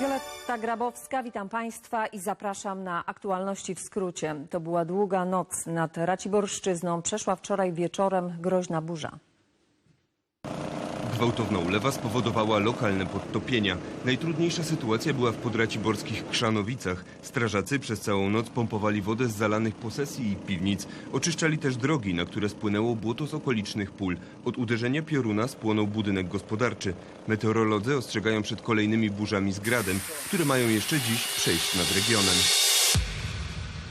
Wioletta Grabowska, witam Państwa i zapraszam na aktualności w skrócie. To była długa noc nad Raciborszczyzną. Przeszła wczoraj wieczorem groźna burza. Gwałtowna ulewa spowodowała lokalne podtopienia. Najtrudniejsza sytuacja była w podraciborskich Krzanowicach. Strażacy przez całą noc pompowali wodę z zalanych posesji i piwnic. Oczyszczali też drogi, na które spłynęło błoto z okolicznych pól. Od uderzenia pioruna spłonął budynek gospodarczy. Meteorolodzy ostrzegają przed kolejnymi burzami z gradem, które mają jeszcze dziś przejść nad regionem.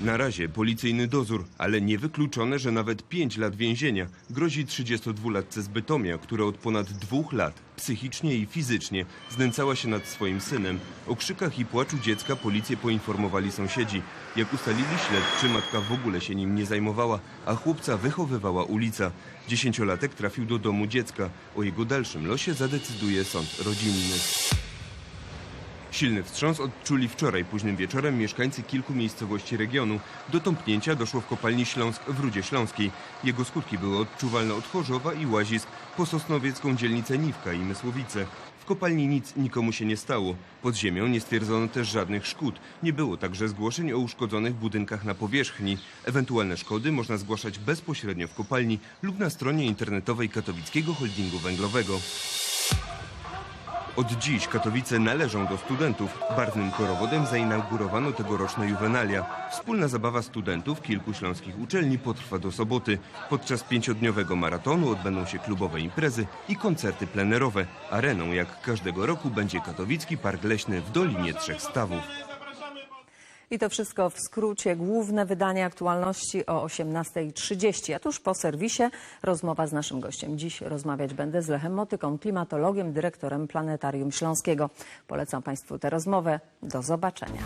Na razie policyjny dozór, ale niewykluczone, że nawet 5 lat więzienia grozi 32-latce z Bytomia, która od ponad dwóch lat psychicznie i fizycznie znęcała się nad swoim synem. O krzykach i płaczu dziecka policję poinformowali sąsiedzi. Jak ustalili śledczy, matka w ogóle się nim nie zajmowała, a chłopca wychowywała ulica. Dziesięciolatek trafił do domu dziecka. O jego dalszym losie zadecyduje sąd rodzinny. Silny wstrząs odczuli wczoraj późnym wieczorem mieszkańcy kilku miejscowości regionu. Do tąpnięcia doszło w kopalni Śląsk w Rudzie Śląskiej. Jego skutki były odczuwalne od Chorzowa i Łazisk po sosnowiecką dzielnicę Niwka i Mysłowice. W kopalni nic nikomu się nie stało. Pod ziemią nie stwierdzono też żadnych szkód. Nie było także zgłoszeń o uszkodzonych budynkach na powierzchni. Ewentualne szkody można zgłaszać bezpośrednio w kopalni lub na stronie internetowej Katowickiego Holdingu Węglowego. Od dziś Katowice należą do studentów. Barwnym korowodem zainaugurowano tegoroczne juwenalia. Wspólna zabawa studentów kilku śląskich uczelni potrwa do soboty. Podczas pięciodniowego maratonu odbędą się klubowe imprezy i koncerty plenerowe. Areną jak każdego roku będzie Katowicki Park Leśny w Dolinie Trzech Stawów. I to wszystko w skrócie. Główne wydanie aktualności o 18.30. A tuż po serwisie rozmowa z naszym gościem. Dziś rozmawiać będę z Lechem Motyką, klimatologiem, dyrektorem Planetarium Śląskiego. Polecam Państwu tę rozmowę. Do zobaczenia.